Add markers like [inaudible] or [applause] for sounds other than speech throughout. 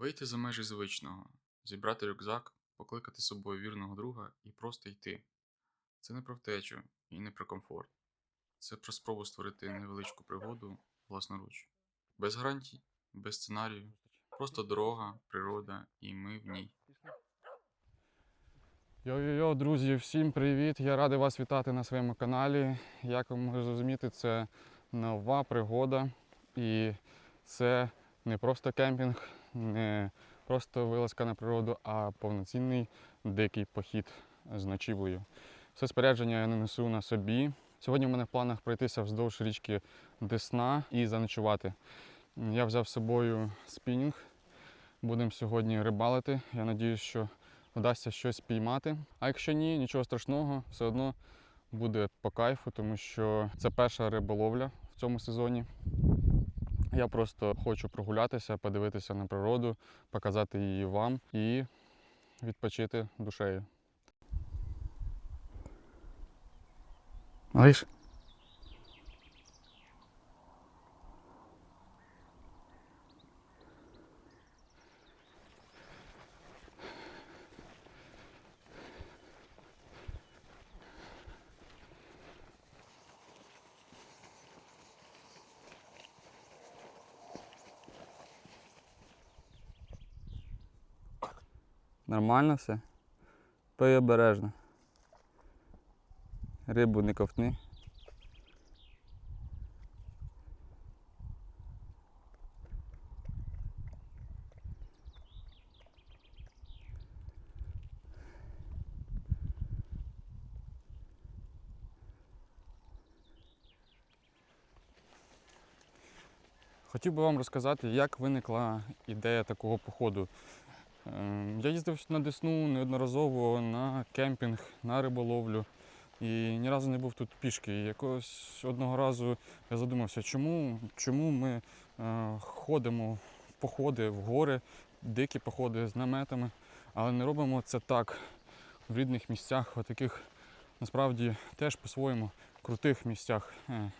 Вийти за межі звичного, зібрати рюкзак, покликати з собою вірного друга і просто йти. Це не про втечу і не про комфорт. Це про спробу створити невеличку пригоду власноруч. Без гарантій, без сценарію, просто дорога, природа і ми в ній. Йо-йо-йо, друзі, всім привіт! Я радий вас вітати на своєму каналі. Як ви можете зрозуміти, це нова пригода. І це не просто кемпінг, не просто вилазка на природу, а повноцінний дикий похід з ночівлею. Все спорядження я не несу на собі. Сьогодні в мене в планах пройтися вздовж річки Десна і заночувати. Я взяв з собою спінінг. Будемо сьогодні рибалити. Я сподіваюся, що вдасться щось піймати. А якщо ні, нічого страшного, все одно буде по кайфу, тому що це перша риболовля в цьому сезоні. Я просто хочу прогулятися, подивитися на природу, показати її вам і відпочити душею. Малиш? Нормально все? Пий обережно. Рибу не ковтни. Хотів би вам розказати, як виникла ідея такого походу. Ем, Я їздив на Десну неодноразово на кемпінг, на риболовлю і ні разу не був тут пішки. І якогось одного разу я задумався, чому, чому ми е, ходимо в походи в гори, дикі походи з наметами, але не робимо це так в рідних місцях, в таких насправді теж по-своєму крутих місцях е,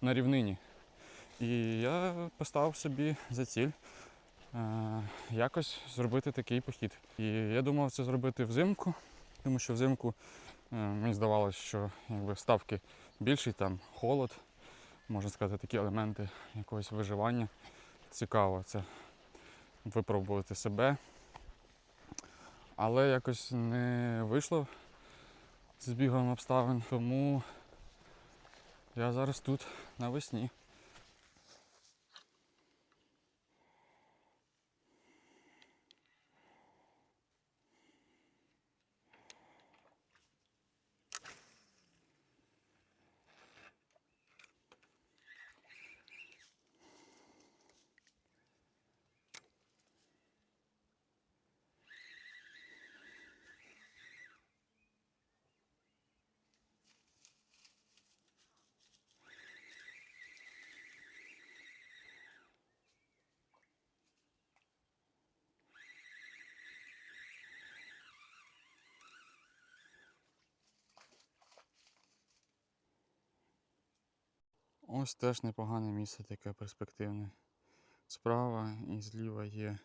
на рівнині. І я поставив собі за ціль якось зробити такий похід. І я думав це зробити взимку, тому що взимку е, мені здавалося, що якби, ставки більші, там холод, можна сказати, такі елементи якогось виживання. Цікаво це випробувати себе. Але якось не вийшло з бігом обставин, тому я зараз тут навесні. Ось теж непогане місце таке перспективне. Справа і зліва є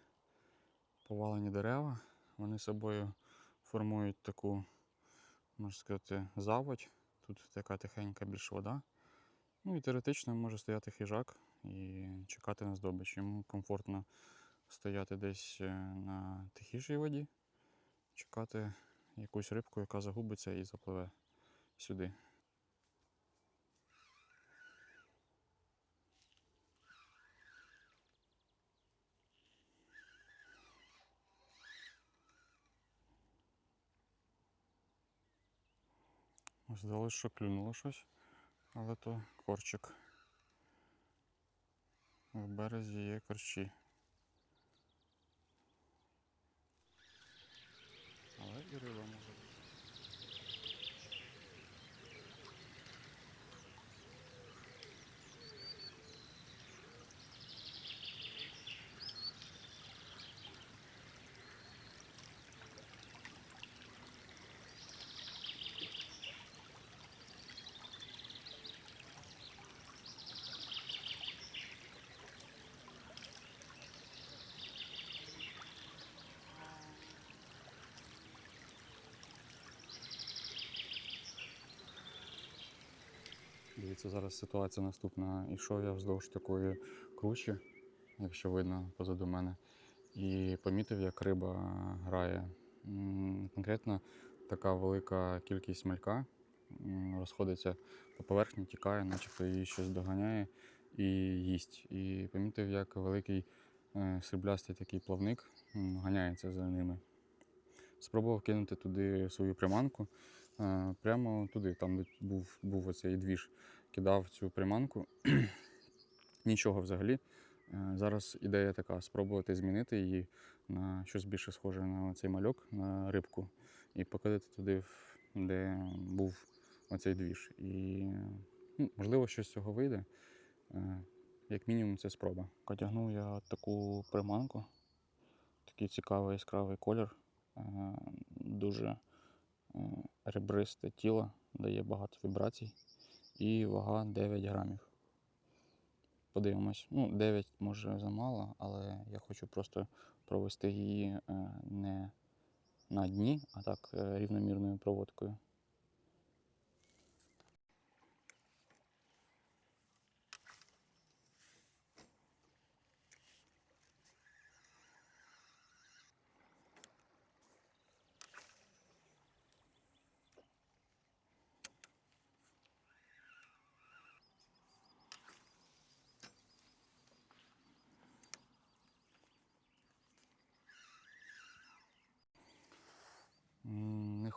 повалені дерева. Вони собою формують таку, можна сказати, заводь. Тут така тихенька більш вода. Ну і теоретично може стояти хижак і чекати на здобич. Йому комфортно стояти десь е, на тихішій воді, чекати якусь рибку, яка загубиться і запливе сюди. Здалося, що клюнуло щось, але то корчик. В березі є корчі. Дивіться, зараз ситуація наступна. Ішов я вздовж такої кручі, якщо видно позаду мене, і помітив, як риба грає. Конкретно така велика кількість малька розходиться по поверхні, тікає, начебто її щось доганяє і їсть. І помітив, як великий е, сріблястий такий плавник ганяється за ними. Спробував кинути туди свою приманку. е, Прямо туди, там де був, був оцей двіж, кидав цю приманку. [clears throat] Нічого взагалі. Е, Зараз ідея така: спробувати змінити її на щось більше схоже на цей мальок, на рибку, і покидати туди, де був оцей двіж. І ну, можливо, щось з цього вийде. Е, Як мінімум, це спроба. Потягнув я таку приманку. Такий цікавий яскравий колір. Е, Дуже ребристе тіло, дає багато вібрацій. І вага 9 грамів. Подивимось. Ну, 9 може замало, але я хочу просто провести її е, не на дні, а так е, рівномірною проводкою.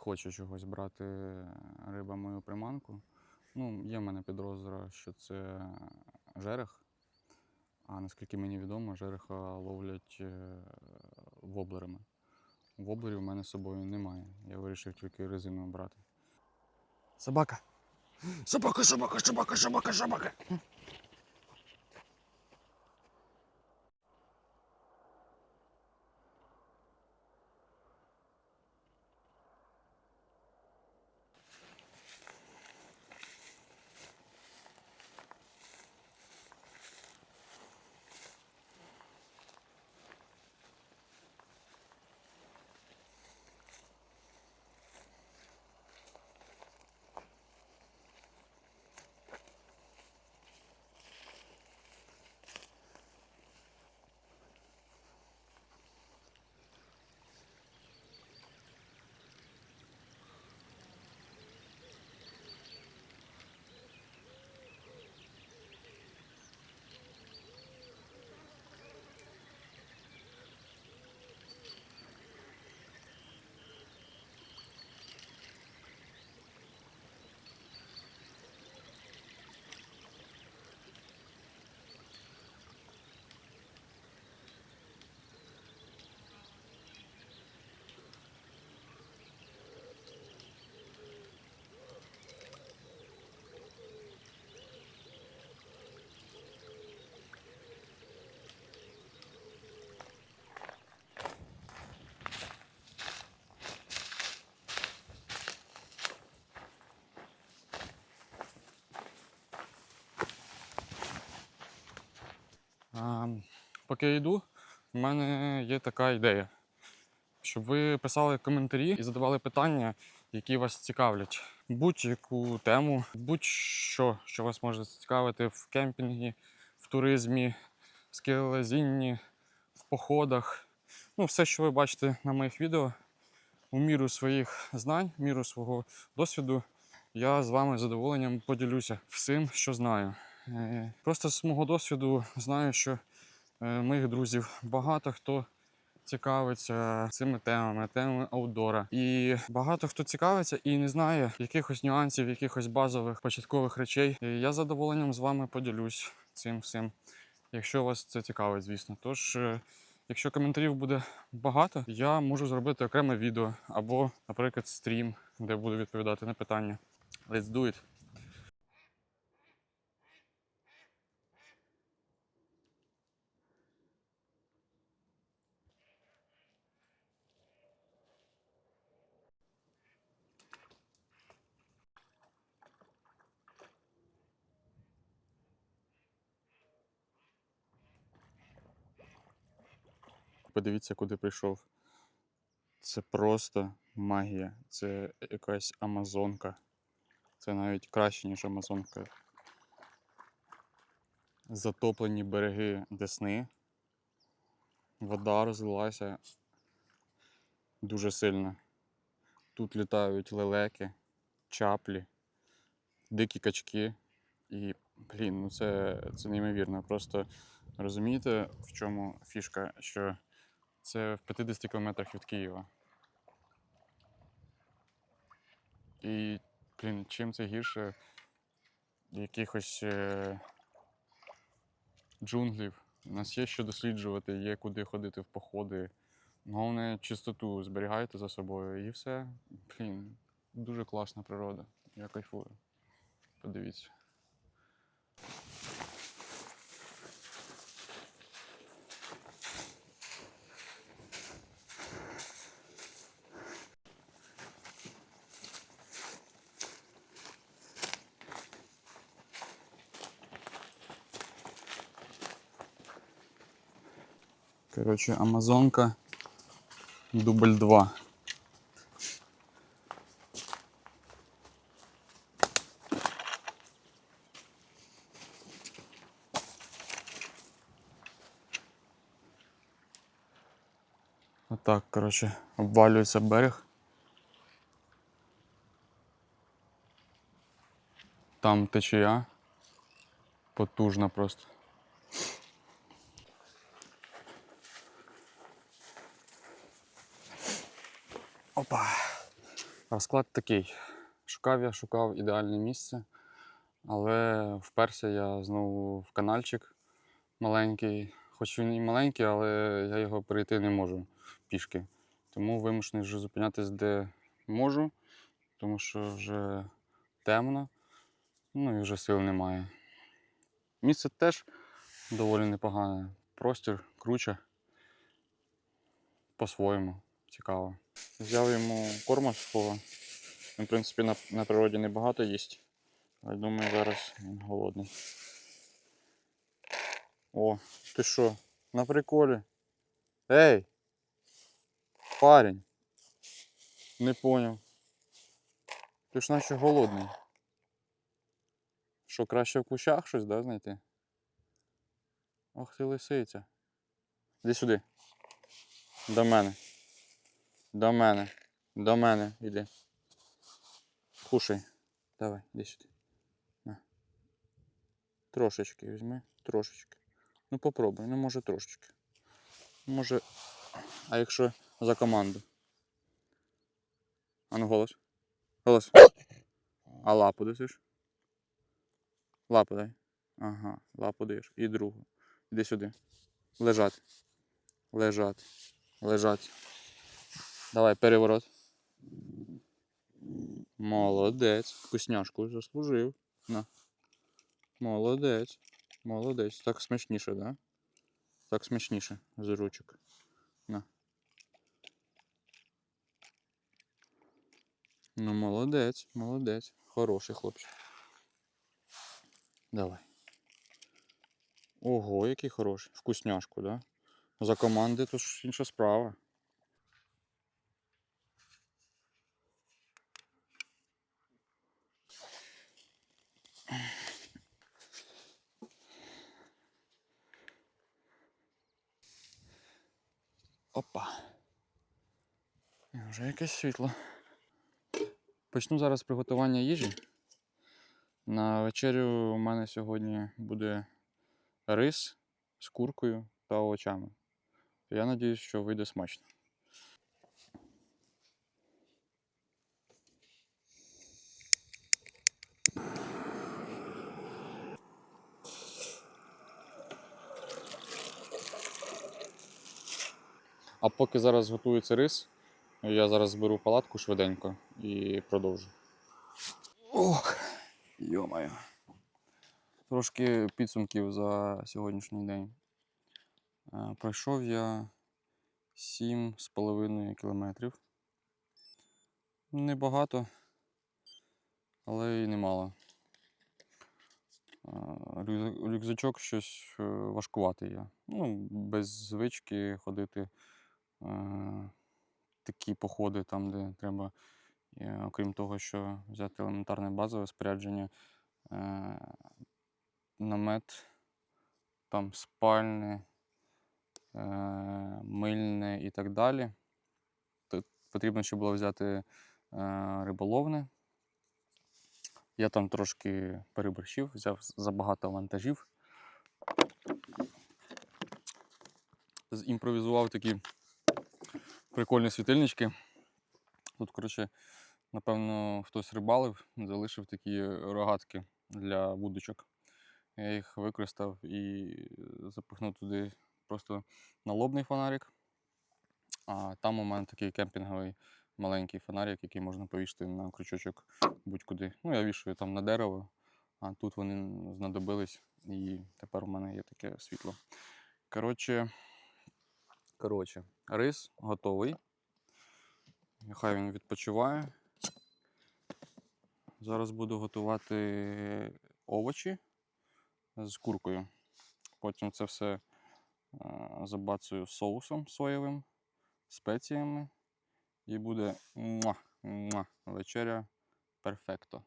Хочу чогось брати риба мою приманку. Ну, є в мене підозра, що це жерех. А наскільки мені відомо, жереха ловлять е, воблерами. Воблерів в мене з собою немає. Я вирішив тільки резину брати. Собака. Собака, собака, собака, собака, собака. А, поки я йду, в мене є така ідея. Щоб ви писали коментарі і задавали питання, які вас цікавлять. Будь-яку тему, будь-що, що вас може зацікавити в кемпінгі, в туризмі, в скелезінні, в походах. Ну, все, що ви бачите на моїх відео, у міру своїх знань, в міру свого досвіду, я з вами з задоволенням поділюся всім, що знаю. Е, Просто з мого досвіду знаю, що моїх друзів багато хто цікавиться цими темами, темами аутдора. І багато хто цікавиться і не знає якихось нюансів, якихось базових початкових речей. І я з задоволенням з вами поділюсь цим всім, якщо вас це цікавить, звісно. Тож, е, якщо коментарів буде багато, я можу зробити окреме відео або, наприклад, стрім, де буду відповідати на питання. Let's do it! Подивіться, куди прийшов. Це просто магія. Це якась Амазонка. Це навіть краще, ніж Амазонка. затоплені береги Десни. Вода розлилася дуже сильно. Тут літають лелеки, чаплі, дикі качки. І, блін, ну це, це неймовірно. Просто розумієте, в чому фішка? Що це в 50 кілометрах від Києва. І, блін, чим це гірше якихось е, джунглів. У нас є що досліджувати, є куди ходити в походи. Головне, чистоту зберігайте за собою і все. Блін, дуже класна природа. Я кайфую. Подивіться. Коротше, Амазонка дубль 2. Отак, коротше, обвалюється берег. Там течія. Потужна просто. Розклад такий. Шукав я, шукав ідеальне місце, але вперся я знову в канальчик маленький. Хоч він і маленький, але я його перейти не можу пішки. Тому вимушений вже зупинятись де можу, тому що вже темно, ну і вже сил немає. Місце теж доволі непогане. Простір круче. По-своєму цікаво. Взяв йому корма сухого. Він, в принципі, на, на природі небагато їсть. Але думаю, зараз він голодний. О, ти що? На приколі? Ей! Парень! Не поняв. Ти ж наче голодний. Що, краще в кущах щось, да, знайти? Ох ти лисиця. Іди сюди. До мене. До мене. До мене іди. Кушай. Давай, іди сюди. На. Трошечки візьми. Трошечки. Ну попробуй, ну може трошечки. Може. А якщо за команду? А ну голос. Голос. А лапу дасиш? Лапу дай. Ага, лапу даєш. І другу. Іди сюди. Лежати. Лежати. Лежати. Давай, переворот. Молодець. Вкусняшку заслужив. На. Молодець. Молодець. Так смачніше, да? Так смачніше з ручок. На. Ну, молодець, молодець. Хороший хлопчик. Давай. Ого, який хороший. Вкусняшку, да? За команди то ж інша справа. Опа. І Вже якесь світло. Почну зараз приготування їжі. На вечерю у мене сьогодні буде рис з куркою та овочами. Я сподіваюся, що вийде смачно. А поки зараз готується рис, я зараз зберу палатку швиденько і продовжу. Ох, йомаю. Трошки підсумків за сьогоднішній день. Е, Пройшов я 7,5 кілометрів. Небагато, але й немало. Е, Рюкзачок щось е, важкуватий я. Ну, без звички ходити е, такі походи, там, де треба, е, окрім того, що взяти елементарне базове спорядження, е, намет, там спальне, е, мильне і так далі. Тут потрібно ще було взяти е, риболовне. Я там трошки переборщив, взяв забагато вантажів. Зімпровізував такі прикольні світильнички. Тут, коротше, напевно, хтось рибалив, залишив такі рогатки для вудочок. Я їх використав і запихнув туди просто налобний фонарик. А там у мене такий кемпінговий маленький фонарик, який можна повісити на крючочок будь-куди. Ну, я вішаю там на дерево, а тут вони знадобились, і тепер у мене є таке світло. Коротше, коротше, рис готовий. Нехай він відпочиває. Зараз буду готувати овочі з куркою. Потім це все е, забацаю соусом соєвим, спеціями. І буде муа, муа, вечеря перфекто.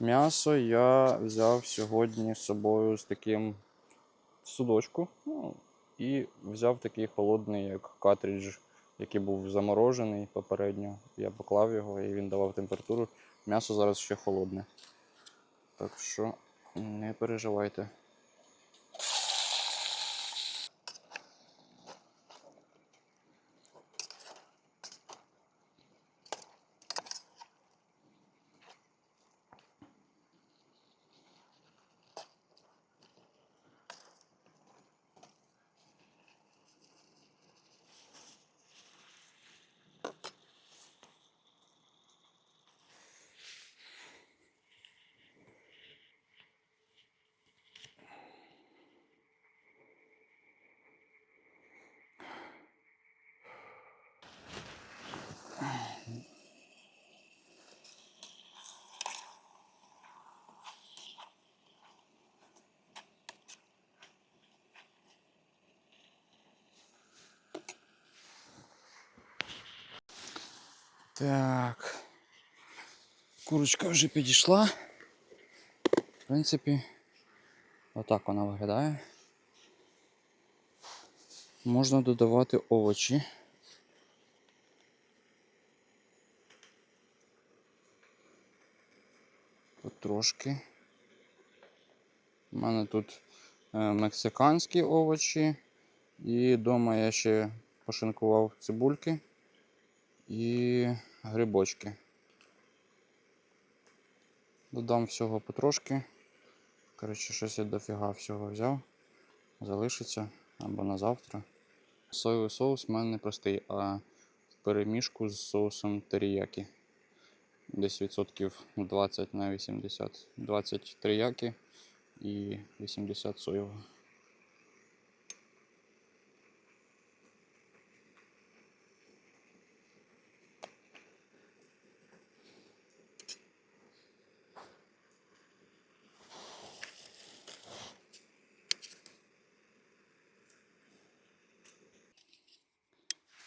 М'ясо я взяв сьогодні з собою з таким судочку. Ну, і взяв такий холодний, як картридж, який був заморожений попередньо. Я поклав його і він давав температуру. М'ясо зараз ще холодне. Так що не переживайте. Так. Курочка вже підійшла. В принципі, отак вона виглядає. Можна додавати овочі. Потрошки. У мене тут е, мексиканські овочі. І вдома я ще пошинкував цибульки і грибочки. Додам всього потрошки. Коротше, щось я дофіга всього взяв. Залишиться або на завтра. Соєвий соус в мене не простий, а в перемішку з соусом теріякі. Десь відсотків 20 на 80. 20 теріякі і 80 соєвого.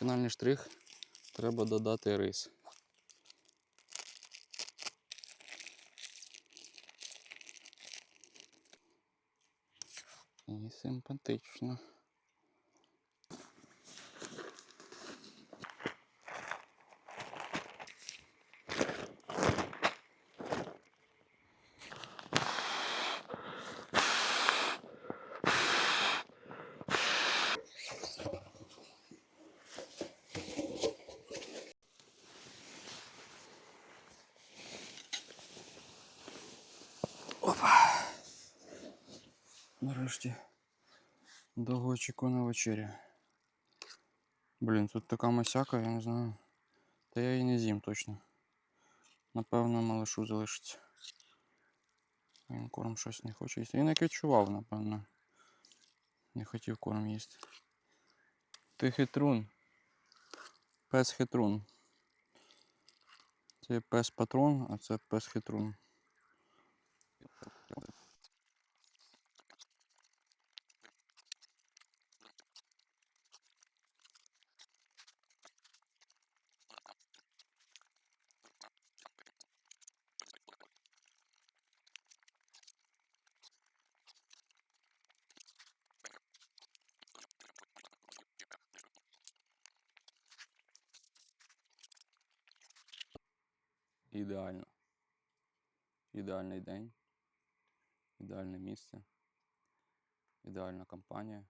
Фінальний штрих. Треба додати рис. І симпатично. Нарешті довгоочікувана вечеря. Блін, тут така масяка, я не знаю. Та я її не з'їм точно. Напевно, малышу залишиться. Він корм щось не хоче їсти. Він як відчував, напевно. Не хотів корм їсти. Ти хитрун. Пес хитрун. Це пес патрон, а це пес хитрун. Ідеально. Ідеальний день, ідеальне місце, ідеальна компанія.